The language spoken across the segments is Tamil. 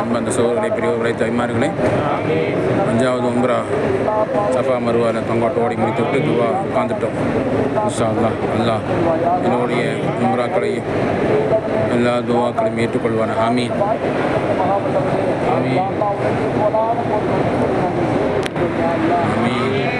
அன்பந்த சோழர்களை பெரியவர்களை தாய்மார்களை அஞ்சாவது உம்ரா சஃபா மருவாவில் தொங்கோட்ட ஓடி முடித்து விட்டு துவா உட்காந்துட்டோம் இன்ஷா அல்லா அல்லா என்னுடைய உம்ராக்களை எல்லா துவாக்களையும் ஏற்றுக்கொள்வான ஆமீன். ஆமீன். ஆமீன்.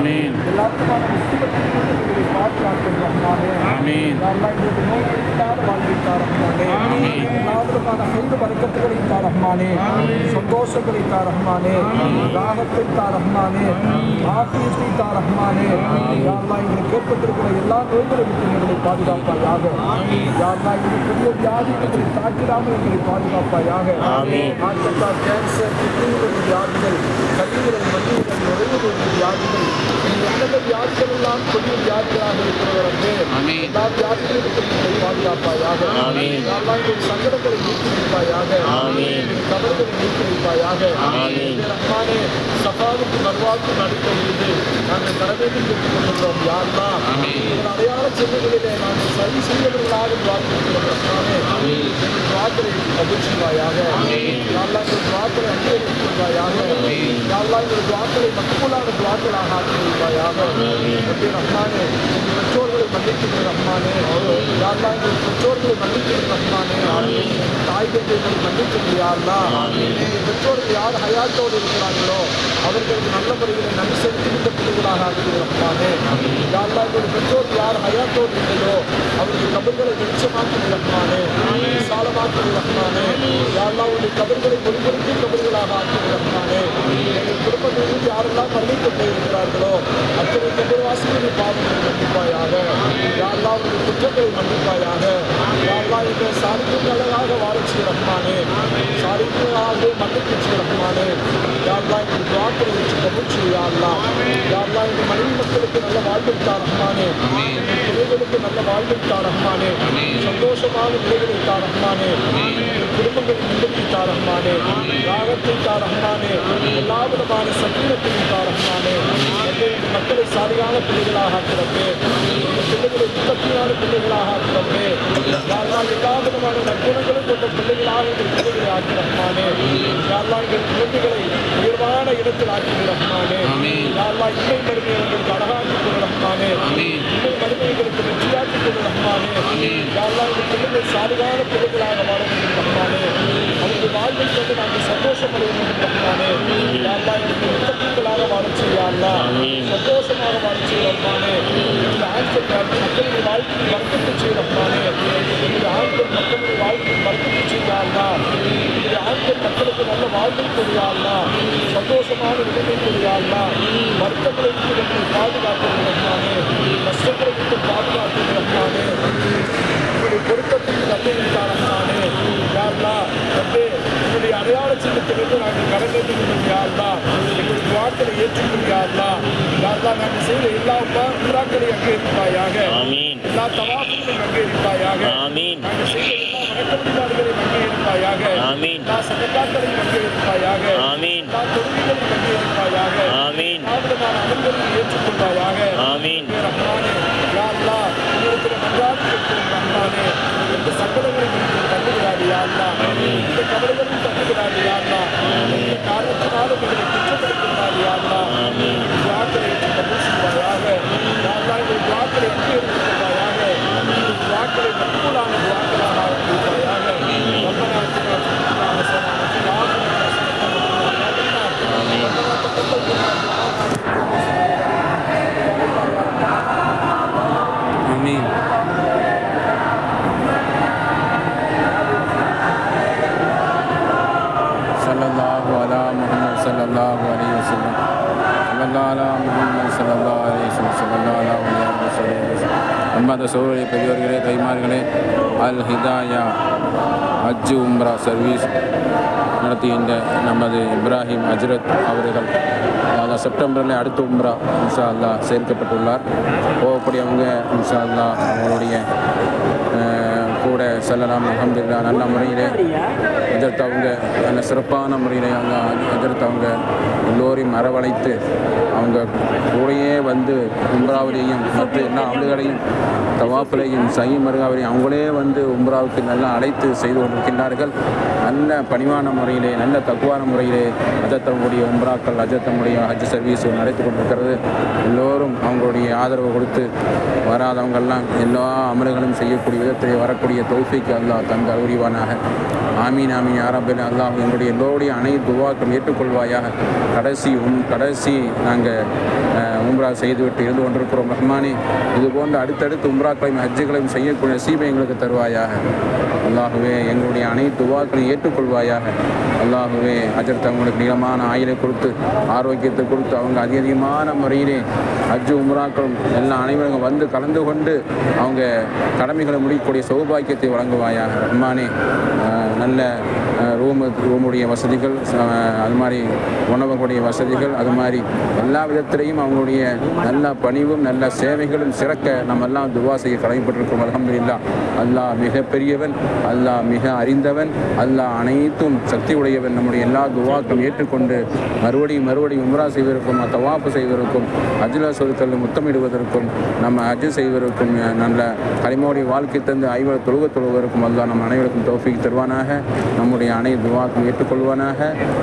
ஆமீன் ஆமீன் சந்தோஷங்களை தா ரஹ்மானே ராகத்தை தா ரஹ்மானே ஆசியத்தை தா ரஹ்மானே யாரெல்லாம் எங்களுக்கு ஏற்பட்டிருக்கிற எல்லா நோய்களை விட்டு எங்களை பாதுகாப்பாயாக யாரெல்லாம் எங்களுக்கு பெரிய வியாதிகளை தாக்கிடாமல் எங்களை பாதுகாப்பாயாக ஆட்டத்தால் கேன்சர் கிட்னிகளுடைய வியாதிகள் மண்ணீரல் நுழைவுகளுடைய வியாதிகள். எல்லாம் கொடிய வியாதிகளாக இருக்கிறவரே ஆமீன். எல்லா வியாதிகளை விட்டு எங்களை பாதுகாப்பாயாக சங்கடங்களை நீக்கி வைப்பாயாக கவலைகளை நீக்கி வைப்பாயாக. ரஹ்மானே சஃபாவுக்கு மர்வாவுக்கு நடித்த பொழுது நாங்கள் கடமையில் பெற்றுக் கொண்டுள்ளோம் யாரெல்லாம் ஆமீன். எங்கள் அடையாள சின்னங்களிலே நாங்கள் சரி செய்தவர்களாக வாழ்ந்திருக்கிறோம் ரஹ்மானே எங்கள் கபூல் செய்வாயாக யாரெல்லாம் எங்கள் அங்கீகரித்துக் கொள்வாயாக யாரெல்லாம் எங்கள் துவாக்களை மக்குலான துவாக்களாக ஆக்கி வைப்பாயாக ரப்பே ரஹ்மானே பெற்றோர்களை மன்னிக்கின்ற ரஹ்மானே யாரெல்லாம் எங்கள் பெற்றோர்களை மன்னிக்கின்ற ரஹ்மானே மன்னிக்கின்ற யாரெல்லாம் எங்கள் பெற்றோர்கள் யார் ஹயாத்தோடு இருக்கிறார்களோ அவர்களுக்கு நல்ல முறையில் நன்றி செலுத்துகின்ற பிள்ளைகளாக ரஹ்மானே யாரெல்லாம் எங்கள் பெற்றோர் யார் ஹயாத்தோடு இல்லையோ அவர்கள் கபர்களை வெளிச்சமாக்குகிற ரஹ்மானே விசாலமாக்குகிற ரஹ்மானே யாரெல்லாம் உடைய கபர்களை ஒளிபொருத்தி கபர்களாக ஆக்குகிற ரஹ்மானே எங்கள் குடும்பங்களில் யாரெல்லாம் மரணித்து போயிருக்கிறார்களோ அத்தனை கபர்வாசிகளை பாவங்களை மன்னிப்பாயாக. யாரெல்லாம் உடைய குற்றங்களை மன்னிப்பாயாக. யாரெல்லாம் எங்கள் சாரிக்கு அழகாக வாழச்சு ரஹ்மானே சாரிக்காகவே மன்னிப்பு ரஹ்மானே யாரெல்லாம் எங்கள் துவாக்களை வச்சு கபூச்சி யாரெல்லாம்? யாரெல்லாம் எங்கள் மனைவி மக்களுக்கு நல்ல வாழ்வு தா ரஹ்மானே? பிள்ளைகளுக்கு நல்ல வாழ்வு தா ரஹ்மானே? சந்தோஷமான நிலைகளை தா ரஹ்மானே? எங்கள் குடும்பங்களை நிம்மதி தா ரஹ்மானே? ராகத்தை தா ரஹ்மானே? எல்லா விதமான சக்கீனத்தையும் தா ரஹ்மானே மக்களை சாதியான பிள்ளைகளாக ஆக்கிறப்பே பிள்ளைகளை உற்பத்தியான பிள்ளைகளாக ஆக்கிறப்பே எல்லா விதமான நற்குணங்களும் கொண்ட பிள்ளைகளாக எங்கள் பிள்ளைகளை ஆக்கி ரஹ்மானே. யாரெல்லாம் எங்கள் குழந்தைகளை உயர்வான இடத்தில் ஆக்கி ரஹ்மானே. யாரெல்லாம் இன்மை மருமை எங்களுக்கு அழகாக்கி ரஹ்மானே. இன்மை மருமை எங்களுக்கு வெற்றியாக்கி கொடு ரஹ்மானே. யாரெல்லாம் எங்கள் பிள்ளைகள் சாதுகான பிள்ளைகளாக வாழ வேண்டும் ரஹ்மானே. அவர்கள் வாழ்வை கொண்டு நாங்கள் சந்தோஷம் அடைய வேண்டும் ரஹ்மானே. யாரெல்லாம் எங்களுக்கு உத்தப்பிகளாக வாழ செய்யாங்களா சந்தோஷமாக வாழ செய்யறப்பானே இந்த ஆட்கள் மக்களுடைய வாழ்க்கையை வர்க்கத்து செய்யறப்பானே இந்த ஆட்கள் மக்களுடைய வாழ்க்கையை வர்க்கத்து செய்யாங்களா இந்த ஆட்கள் மக்களுக்கு நல்ல வாழ்வை கொடுயாங்களா சந்தோஷமான நிலைமை கொடுயாங்களா வருத்தங்களை விட்டு எங்களை பாதுகாக்கிறவர்களானே கஷ்டங்களை விட்டு பாதுகாக்கிறவர்களானே உங்களுடைய பொருத்தத்துக்கு நன்மை காரணமானே யாருலா வந்து உங்களுடைய அடையாள சின்னத்திலிருந்து நாங்கள் கடந்துட்டு யாருலா எங்களுடைய வார்த்தையை ஏற்றுக்கொள் யாருலா யாருலா நாங்கள் செய்த எல்லா உண்டாக்களையும் அங்கீகரிப்பாயாக. எல்லா தவாப்புகளையும் அங்கீகரிப்பாயாக. நாங்கள் செய்த எல்லா வணக்க வழிபாடுகளையும் அங்கீகரிப்பாயாக ஆமீன். எல்லா சதக்காக்களையும் அங்கீகரிப்பாயாக ஆமீன். எல்லா தொழுகைகளையும் அங்கீகரிப்பாயாக ஆமீன். எல்லா விதமான அமல்களையும் ஏற்றுக்கொள்வாயாக முஹம்மது சல்லல்லாஹு அலைஹி வஸல்லம் ஸல்லல்லாஹு அலா முஹம்மது ஸல்லல்லாஹு அலைஹி வஸல்லம் ஸல்லல்லாஹு அலா முஹம்மது ஸல்லல்லாஹு அலைஹி அன்பாத சோழரை பெரியவர்களே தைமார்களே அல் ஹிதாயா ஹஜ்ஜு உம்ரா சர்வீஸ் நடத்துகின்ற நமது இப்ராஹிம் அஜ்ரத் அவர்கள். அதாவது செப்டம்பரில் அடுத்த உம்ரா இன்ஷா அல்லா சேர்க்கப்பட்டுள்ளார். போகக்கூடியவங்க இன்ஷா அல்லா அவங்களுடைய செல்லலாம் அலமதுல்லா நல்ல முறையிலே எதிர்த்து அவங்க நல்ல சிறப்பான முறையில் அவங்க எதிர்த்து அவங்க எல்லோரையும் மரவழைத்து அவங்க கூடயே வந்து உம்ராவிலையும் மற்ற எல்லா ஆண்டுகளையும் தவாப்பிலையும் சை மருகாவிலையும் அவங்களே வந்து உம்ராவுக்கு நல்லா அழைத்து செய்து கொண்டிருக்கின்றார்கள். நல்ல பணிவான முறையிலே நல்ல தக்குவான முறையிலே அஜத்தமுடைய உம்ராக்கள் அஜத்தமுடைய ஹஜ் சர்வீஸ் நடத்தி கொண்டிருக்கிறது. எல்லோரும் அவங்களுடைய ஆதரவு கொடுத்து வராதவங்கள்லாம் எல்லா அமல்களும் செய்யக்கூடிய விதத்திலே வரக்கூடிய தௌஃபிக்கு அல்லாஹ் தந்த உரிவானாக ஆமீன் ஆமீன். யாரபில் அல்லாஹ் எங்களுடைய எல்லோருடைய அனைத்து துவாக்கம் ஏற்றுக்கொள்வாயாக. கடைசி உன் கடைசி நாங்கள் உம்ரா செய்துவிட்டு இருந்து கொண்டிருக்கிறோம் ரஹ்மானே. இது போன்ற அடுத்தடுத்து உம்ராக்களையும் ஹஜ்ஜுகளையும் செய்யக்கூடிய சீமை எங்களுக்கு தருவாயாக. அல்லாஹுவே எங்களுடைய அனைத்து துவாக்களையும் ஏற்றுக்கொள்வாயாக. அல்லாஹுவே அஜர் தங்களுக்கு நீளமான ஆயிலை கொடுத்து ஆரோக்கியத்தை கொடுத்து அவங்க அதிகமான முறையிலே ஹஜ்ஜு உம்ராக்களும் எல்லா அனைவரும் வந்து கலந்து கொண்டு அவங்க கடமைகளை முடிக்கக்கூடிய சௌபாக்கியத்தை வழங்க வழங்குவாயாக ரஹ்மானே. நல்ல ரூமு ரூமுடைய வசதிகள் அது மாதிரி உணவுகளுடைய வசதிகள் அது மாதிரி எல்லா விதத்திலையும் அவங்களுடைய நல்ல பணிவும் நல்ல சேவைகளும் சிறக்க நம்ம எல்லாம் துவா செய்ய கடமைப்பட்டிருக்கிறோம். அலமதுல்லா அல்லாஹ் மிக பெரியவன் அல்லாஹ் மிக அறிந்தவன் அல்லாஹ் அனைத்தும் சக்தி உடையவன் நம்முடைய எல்லா துவாக்களும் ஏற்றுக்கொண்டு மறுபடியும் மறுபடியும் உம்ரா செய்வதற்கும் தவாப்பு செய்வதற்கும் அஜ்லா சொற்கள் முத்தமிடுவதற்கும் நம்ம அஜு செய்வதற்கும் நல்ல கரிமோடைய வாழ்க்கை தந்து ஐவர் தொழுக அனைவருக்கும் அல்லா நம் அனைவருக்கும் தோஃபிக் தருவானாக. நம்முடைய அனை துவாக்கும் ஏற்றுக்கொள்வானாக.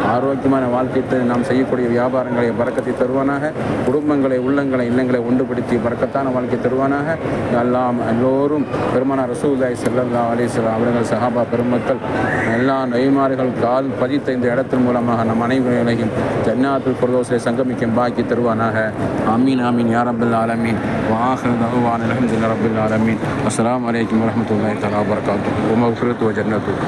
ஆரோக்கியமான வாழ்க்கையை நாம் செய்யக்கூடிய வியாபாரங்களை பறக்கத்தை தருவானாக. குடும்பங்களை உள்ளங்களை இல்லங்களை ஒன்றுபடுத்தி பறக்கத்தான வாழ்க்கை தருவானாக. எல்லாம் எல்லோரும் பெருமான ரசூல்லாய் செல்லல்லா அலிஸ்லாம் அவர்கள் சஹாபா பெருமக்கள் எல்லா நெய்மார்கள் கால் பதித்த இந்த இடத்தின் மூலமாக நம் அனைவர்களையும் ஜன்னாத்துல் குர்தோசிலே சங்கமிக்கும் பாக்கி தருவானாக. ஆமீன் ஆமீன் யாரபில் ஆலமீன். வாஹர் தகுவான் அலமதுல்ல ரப்பல் ஆலமீன். அஸ்ஸலாமு wabarakatuh. Wa maghfiratu wa jannatuh.